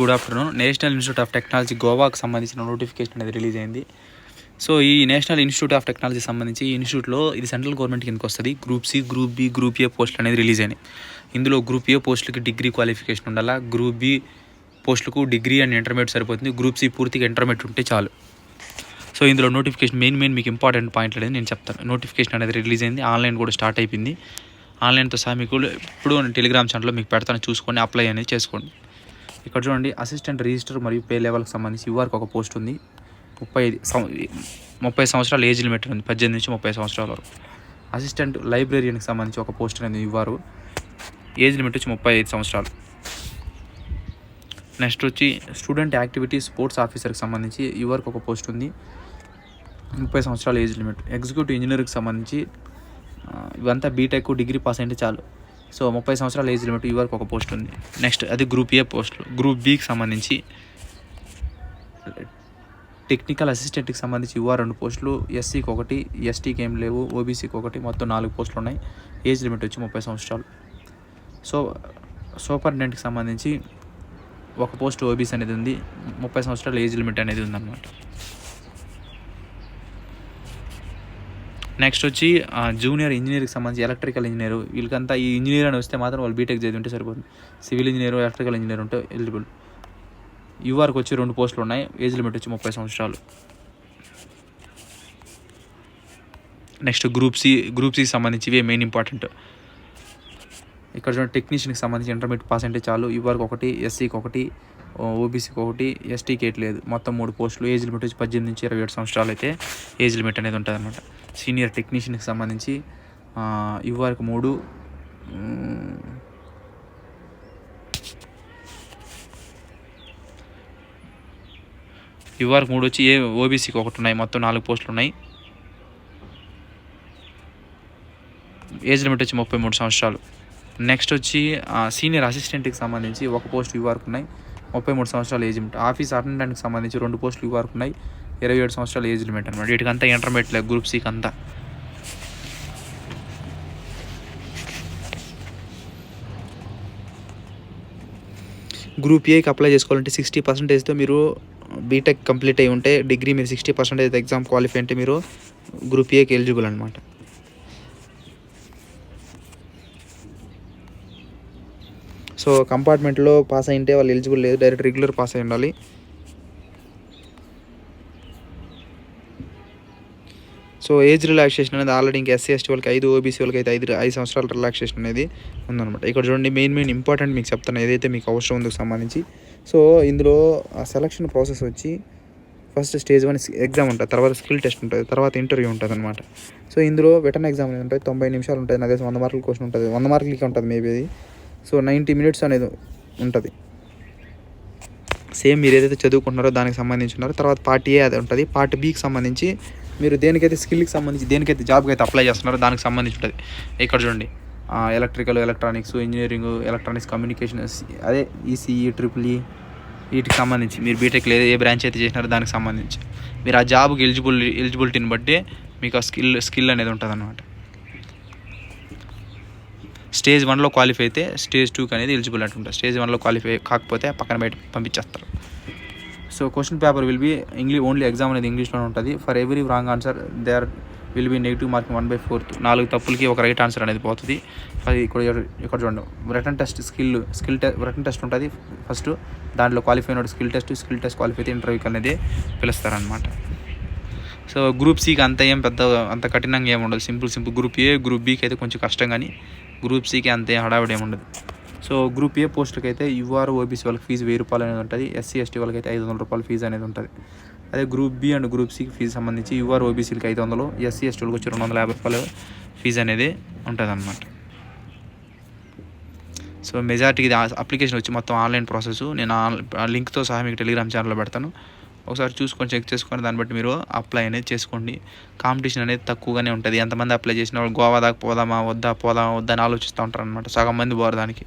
Good afternoon National Institute of Technology గోవాకు సంబంధించిన notification అనేది release అయింది. సో ఈ నేషనల్ ఇన్స్టిట్యూట్ ఆఫ్ టెక్నాలజీ సంబంధించి ఈ ఇన్స్టిట్యూట్లో ఇది సెంట్రల్ గవర్నమెంట్ కిందకి వస్తుంది. Group C group B group A పోస్టులు అనేది రిలీజ్ అయినాయి. ఇందులో గ్రూప్ ఏ పోస్టులకి డిగ్రీ క్వాలిఫికేషన్ ఉండాలా? గ్రూప్ బి పోస్టులకు డిగ్రీ అండ్ ఇంటర్మీడియట్ సరిపోతుంది. గ్రూప్ సి పూర్తిగా ఇంటర్మీడియట్ ఉంటే చాలు. సో ఇందులో నోటిఫికేషన్ మెయిన్ మెయిన్ మీకు ఇంపార్టెంట్ పాయింట్లు అనేది నేను చెప్తాను. నోటిఫికేషన్ అనేది రిలీజ్ అయింది. ఆన్లైన్ కూడా స్టార్ట్ అయిపోయింది. ఆన్లైన్తో సహా మీకు ఇప్పుడు టెలిగ్రామ్ ఛానల్లో మీకు పెడతాను. చూసుకొని అప్లై అనేది చేసుకోండి. ఇక్కడ చూడండి అసిస్టెంట్ రిజిస్టర్ మరియు పే లెవెల్కి సంబంధించి యువర్కి ఒక పోస్ట్ ఉంది. ముప్పై ఐదు ముప్పై సంవత్సరాల ఏజ్ లిమిట్ ఉంది. పద్దెనిమిది నుంచి ముప్పై సంవత్సరాల వరకు. అసిస్టెంట్ లైబ్రరీకి సంబంధించి ఒక పోస్ట్ అనేది ఇవ్వరు ఏజ్ లిమిట్ వచ్చి ముప్పై ఐదు సంవత్సరాలు. నెక్స్ట్ వచ్చి స్టూడెంట్ యాక్టివిటీ స్పోర్ట్స్ ఆఫీసర్కి సంబంధించి యువర్కి ఒక పోస్ట్ ఉంది. ముప్పై సంవత్సరాల ఏజ్ లిమిట్ ఎగ్జిక్యూటివ్ ఇంజనీర్కి సంబంధించి ఇవంతా బీటెక్ డిగ్రీ పాస్ అయితే చాలు. సో ముప్పై సంవత్సరాల ఏజ్ లిమిట్ ఈ వరకు ఒక పోస్ట్ ఉంది. నెక్స్ట్ అది గ్రూప్ ఏ పోస్టులు గ్రూప్ బికి సంబంధించి టెక్నికల్ అసిస్టెంట్కి సంబంధించి ఇవ్వ రెండు పోస్టులు. ఎస్సీకి ఒకటి ఎస్టీకి ఏం లేవు. ఓబీసీకి ఒకటి. మొత్తం నాలుగు పోస్టులు ఉన్నాయి. ఏజ్ లిమిట్ వచ్చి ముప్పై సంవత్సరాలు. సో సూపరింటెండెంట్కి సంబంధించి ఒక పోస్ట్ ఓబీసీ అనేది ఉంది. ముప్పై సంవత్సరాల ఏజ్ లిమిట్ అనేది ఉందన్నమాట. నెక్స్ట్ వచ్చి జూనియర్ ఇంజనీర్కి సంబంధించి ఎలక్ట్రికల్ ఇంజనీర్ వీళ్ళకంతా ఈ ఇంజనీర్ అని వస్తే మాత్రం వాళ్ళు బీటెక్ చదివి ఉంటే సరిపోతుంది. సివిల్ ఇంజనీర్ ఎలక్ట్రికల్ ఇంజనీర్ ఉంటే ఎలిజిబుల్ యూఆర్కి వచ్చి రెండు పోస్టులు ఉన్నాయి. ఏజ్ లిమిట్ వచ్చి ముప్పై సంవత్సరాలు. నెక్స్ట్ గ్రూప్ సి గ్రూప్ సికి సంబంధించి ఇవే మెయిన్ ఇంపార్టెంట్ ఇక్కడ చూడండి టెక్నీషియన్కి సంబంధించి ఇంటర్మీడియట్ పాస్ అంటే చాలు యూఆర్కి ఒకటి ఎస్సీకి ఒకటి ఓబీసీకి ఒకటి ఎస్టీకి ఎయిట్ లేదు. మొత్తం మూడు పోస్టులు. ఏజ్ లిమిట్ వచ్చి పద్దెనిమిది నుంచి ఇరవై ఏడు సంవత్సరాలు అయితే ఏజ్ లిమిట్ అనేది ఉంటుంది అనమాట సీనియర్ టెక్నీషియన్కి సంబంధించి యూఆర్కి మూడు మ్, మూడు వచ్చి ఏ ఓబీసీకి ఒకటి ఉన్నాయి. మొత్తం నాలుగు పోస్టులు ఉన్నాయి. ఏజ్ లిమిట్ వచ్చి ముప్పై మూడు సంవత్సరాలు. నెక్స్ట్ వచ్చి సీనియర్ అసిస్టెంట్కి సంబంధించి ఒక పోస్ట్ యూఆర్కి ఉన్నాయి. ముప్పై మూడు సంవత్సరాల ఏజ్ లిమిట్. ఆఫీస్ అటెండెంట్కి సంబంధించి రెండు పోస్టులు వరకు ఉన్నాయి. ఇరవై ఏడు సంవత్సరాల ఏజ్ లిమిట్ అనమాట వీటికంతా ఇంటర్మీడియట్ లేదు గ్రూప్ సికి అంతా. గ్రూప్ ఏకి అప్లై చేసుకోవాలంటే సిక్స్టీ పర్సెంటేజ్తో మీరు బీటెక్ కంప్లీట్ అయి ఉంటే డిగ్రీ మీరు సిక్స్టీ పర్సెంటేజ్ ఎగ్జామ్ క్వాలిఫై అంటే మీరు గ్రూప్ ఏకి ఎలిజిబుల్ అనమాట సో కంపార్ట్మెంట్లో పాస్ అయింటే వాళ్ళు ఎలిజిబుల్ లేదు డైరెక్ట్ రెగ్యులర్ పాస్ అయి ఉండాలి. సో ఏజ్ రిలాక్సేషన్ అనేది ఆల్రెడీ ఇంకా ఎస్సీ ఎస్టీ వాళ్ళకి ఐదు ఓబీసీ వాళ్ళకి అయితే ఐదు ఐదు సంవత్సరాల రిలాక్సేషన్ అనేది ఉందన్నమాట. ఇక్కడ చూడండి మెయిన్ మెయిన్ ఇంపార్టెంట్ మీకు చెప్తాను ఏదైతే మీకు అవసరం ఉందో సంబంధించి. సో ఇందులో ఆ సెలక్షన్ ప్రాసెస్ వచ్చి ఫస్ట్ స్టేజ్ వన్ ఎగ్జామ్ ఉంటుంది తర్వాత స్కిల్ టెస్ట్ ఉంటుంది తర్వాత ఇంటర్వ్యూ ఉంటుంది అనమాట సో ఇందులో రిటర్న్ ఎగ్జామ్ అనేది ఉంటుంది తొంభై నిమిషాలు ఉంటుంది అదే వంద మార్కుల క్వశ్చన్ ఉంటుంది వంద మార్కులకి ఉంటుంది మేబీ అది. సో నైంటీ మినిట్స్ అనేది ఉంటుంది. సేమ్ మీరు ఏదైతే చదువుకుంటున్నారో దానికి సంబంధించి ఉన్నారో తర్వాత పార్ట్ ఏ అది ఉంటుంది. పార్ట్ బీకి సంబంధించి మీరు దేనికైతే స్కిల్కి సంబంధించి దేనికైతే జాబ్కి అయితే అప్లై చేస్తున్నారో దానికి సంబంధించి ఉంటుంది. ఇక్కడ చూడండి electrical electronics engineering electronics communication అదే ఈసీఈ ట్రిపుల్ ఈ వీటికి సంబంధించి మీరు బీటెక్లో ఏ బ్రాంచ్ అయితే చేసినారో దానికి సంబంధించి. మీరు ఆ జాబ్కి ఎలిజిబుల్ ఎలిజిబిలిటీని బట్టి మీకు ఆ స్కిల్ స్కిల్ అనేది ఉంటుంది అనమాట స్టేజ్ వన్లో క్వాలిఫై అయితే స్టేజ్ టూకి అనేది ఎలిజిబుల్ అంటుంటారు. స్టేజ్ వన్లో క్వాలిఫై కాకపోతే పక్కన బయట పంపించేస్తారు. So question paper will be English only exam అనేది ఇంగ్లీష్లోనే ఉంటుంది. For every wrong answer they are will be negative marking one by fourth నాలుగు తప్పులకి ఒక రైట్ ఆన్సర్ అనేది పోతుంది. ఇక్కడ ఇక్కడ చూడండి. Written test skill skill test written test ఉంటుంది. ఫస్ట్ దాంట్లో క్వాలిఫై అయిన skill test skill test qualify అయితే ఇంటర్వ్యూకి అనేది పిలుస్తారనమాట సో గ్రూప్ సికి అంత ఏం పెద్ద అంత కఠినంగా ఏమి ఉండదు. Simple simple group A group బీకి అయితే కొంచెం కష్టం కానీ గ్రూప్ సికి అంతే హడావిడి ఏమి ఉండదు. సో గ్రూప్ ఏ పోస్టులకి అయితే యూఆర్ ఓబీసీ వాళ్ళకి ఫీజు వెయ్యి రూపాయలు అనేది ఉంటుంది. ఎస్సీ ఎస్టీ వాళ్ళకి అయితే ఐదు వందల రూపాయల ఫీజు అనేది ఉంటుంది. అదే గ్రూప్ బి అండ్ గ్రూప్ సికి ఫీజు సంబంధించి యూఆర్ ఓబీసీలకి ఐదు వందలు ఎస్సీ ఎస్టీ వాళ్ళకి వచ్చి రెండు వందల యాభై రూపాయలు ఫీజు అనేది ఉంటుంది అనమాట సో మెజార్టీకి అప్లికేషన్ వచ్చి మొత్తం ఆన్లైన్ ప్రాసెస్. నేను ఆ లింక్తో సహా మీకు టెలిగ్రామ్ ఛానల్లో పెడతాను. ఒకసారి చూసుకొని చెక్ చేసుకొని దాన్ని బట్టి మీరు అప్లై అనేది చేసుకోండి. కాంపిటీషన్ అనేది తక్కువగానే ఉంటుంది. ఎంతమంది అప్లై చేసిన వాళ్ళు గోవా దాకా పోదామా వద్దా పోదామా వద్దా అని ఆలోచిస్తూ ఉంటారు అనమాట సగం మంది పోరు దానికి.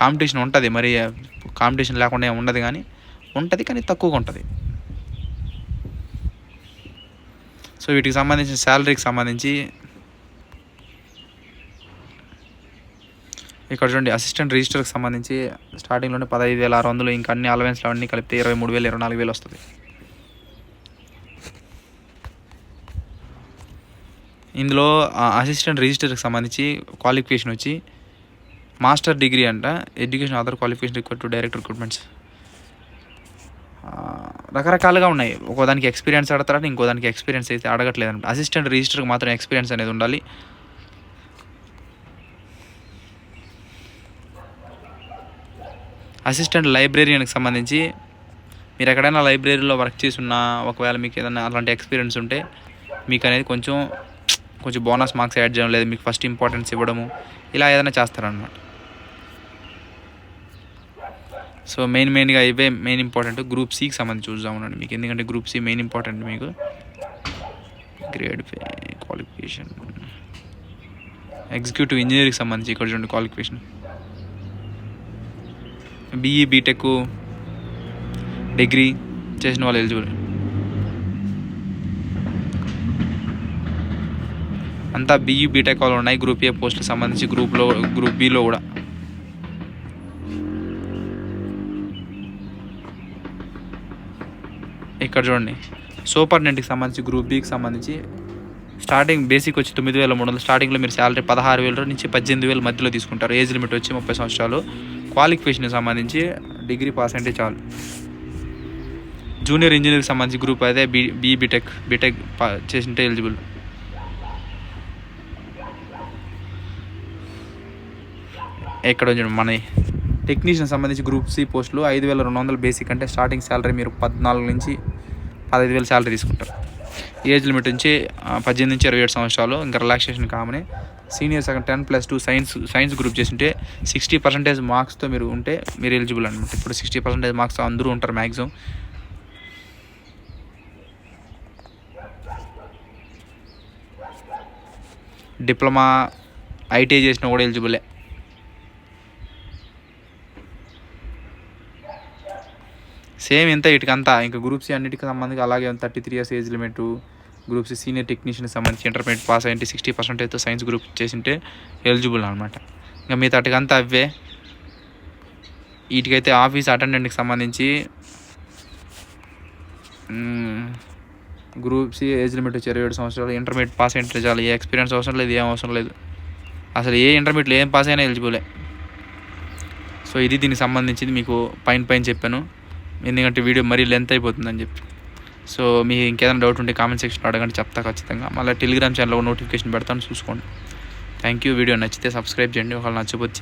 కాంపిటీషన్ ఉంటుంది మరి కాంపిటీషన్ లేకుండా ఏమి ఉండదు కానీ ఉంటుంది కానీ తక్కువగా ఉంటుంది. సో వీటికి సంబంధించిన శాలరీకి సంబంధించి ఇక్కడ చూడండి అసిస్టెంట్ రిజిస్టర్కి సంబంధించి స్టార్టింగ్లోనే పదహైదు వేల ఆరు వందలు ఇంకా అన్ని అలవెన్స్లు అన్నీ కలిపితే ఇరవై మూడు వేలు ఇరవై నాలుగు వేలు వస్తుంది. ఇందులో అసిస్టెంట్ రిజిస్టర్కి సంబంధించి క్వాలిఫికేషన్ వచ్చి మాస్టర్ డిగ్రీ అంట. Education other qualification required to direct recruitments రకరకాలుగా ఉన్నాయి. ఒక దానికి ఎక్స్పీరియన్స్ అడతారని ఇంకో దానికి ఎక్స్పీరియన్స్ అయితే అడగట్లేదు అనమాట అసిస్టెంట్ రిజిస్టర్కి మాత్రం ఎక్స్పీరియన్స్ అనేది ఉండాలి. అసిస్టెంట్ లైబ్రేరియన్కి సంబంధించి మీరు ఎక్కడైనా లైబ్రరీలో వర్క్ చేసి ఉన్నా ఒకవేళ మీకు ఏదైనా అలాంటి ఎక్స్పీరియన్స్ ఉంటే మీకు అనేది కొంచెం కొంచెం బోనస్ మార్క్స్ యాడ్ చేయడం లేదు మీకు ఫస్ట్ ఇంపార్టెన్స్ ఇవ్వడము ఇలా ఏదైనా చేస్తారనమాట సో మెయిన్ మెయిన్గా ఇవే మెయిన్ ఇంపార్టెంట్ గ్రూప్ సికి సంబంధించి చూద్దాం ఉండండి మీకు ఎందుకంటే గ్రూప్ సి మెయిన్ ఇంపార్టెంట్ మీకు. గ్రేడ్ క్వాలిఫికేషన్ ఎగ్జిక్యూటివ్ ఇంజనీరింగ్కి సంబంధించి ఇక్కడ చూడండి క్వాలిఫికేషన్ బీఈ బీటెక్ డిగ్రీ చేసిన వాళ్ళు ఎలిజిబుల్ అంతా బీఈ బీటెక్ వాళ్ళు ఉన్నాయి. గ్రూప్ ఏ పోస్టులకు సంబంధించి గ్రూప్లో గ్రూప్ బిలో కూడా. ఇక్కడ చూడండి. సూపర్ నెట్కి సంబంధించి గ్రూప్ బికి సంబంధించి స్టార్టింగ్ బేసిక్ వచ్చి తొమ్మిది వేల మూడు వందలు. స్టార్టింగ్లో మీరు శాలరీ పదహారు వేల నుంచి పద్దెనిమిది వేల మధ్యలో తీసుకుంటారు. ఏజ్ లిమిట్ వచ్చి ముప్పై సంవత్సరాలు. క్వాలిఫికేషన్కి సంబంధించి డిగ్రీ పాస్ అంటే చాలు. జూనియర్ ఇంజనీర్కి సంబంధించి గ్రూప్ అయితే బీ బీ బీటెక్ బీటెక్ పా చేసింటే ఎలిజిబుల్. ఎక్కడ మన టెక్నీషియన్ సంబంధించి గ్రూప్ సి పోస్టులు ఐదు వేల రెండు వందలు బేసిక్ అంటే స్టార్టింగ్ శాలరీ మీరు పద్నాలుగు నుంచి పదహైదు వేలు శాలరీ తీసుకుంటారు. ఏజ్ లిమిట్ నుంచి పద్దెనిమిది నుంచి ఇరవై ఏడు సంవత్సరాలు ఇంకా relaxation కామని. Senior second ten plus two science science group చేసింటే సిక్స్టీ పర్సెంటేజ్ మార్క్స్తో మీరు ఉంటే మీరు ఎలిజిబుల్ అనమాట ఇప్పుడు సిక్స్టీ పర్సెంటేజ్ మార్క్స్ అందరూ ఉంటారు మ్యాక్సిమం డిప్లొమా ఐటీఐ చేసినా కూడా ఎలిజిబులే సేమ్ ఇంత వీటికంతా ఇంకా గ్రూప్ సి అన్నిటికి సంబంధించి అలాగే thirty three years age limit group C senior technician సంబంధించి ఇంటర్మీడియట్ పాస్ అయ్యింటే సిక్స్టీ పర్సెంటేజ్తో సైన్స్ గ్రూప్ చేసింటే ఎలిజిబుల్ అనమాట ఇంకా మీ తటికంతా అవే. వీటికైతే ఆఫీస్ అటెండెంట్కి సంబంధించి గ్రూప్ సి ఏజ్ లిమిట్ వచ్చి ఇరవై ఏడు సంవత్సరాలు ఇంటర్మీడియట్ పాస్ అయింటే చాలు ఏ ఎక్స్పీరియన్స్ అవసరం లేదు ఏం అవసరం లేదు. అసలు ఏ ఇంటర్మీడియట్లో ఏం పాస్ అయినా ఎలిజిబులే సో ఇది దీనికి సంబంధించింది మీకు పైన పైన చెప్పాను. ఎందుకంటే వీడియో మరీ లెంత్ అయిపోతుందని చెప్పి. సో మీ ఇంకేదైనా డౌట్ ఉంటే కామెంట్ సెక్షన్లో అడగండి చెప్తా ఖచ్చితంగా. మళ్ళీ టెలిగ్రామ్ ఛానల్లో నోటిఫికేషన్ పెడతాను చూసుకోండి. థ్యాంక్ యూ వీడియో నచ్చితే సబ్స్క్రైబ్ చేయండి. ఒకవేళ నచ్చకపోతే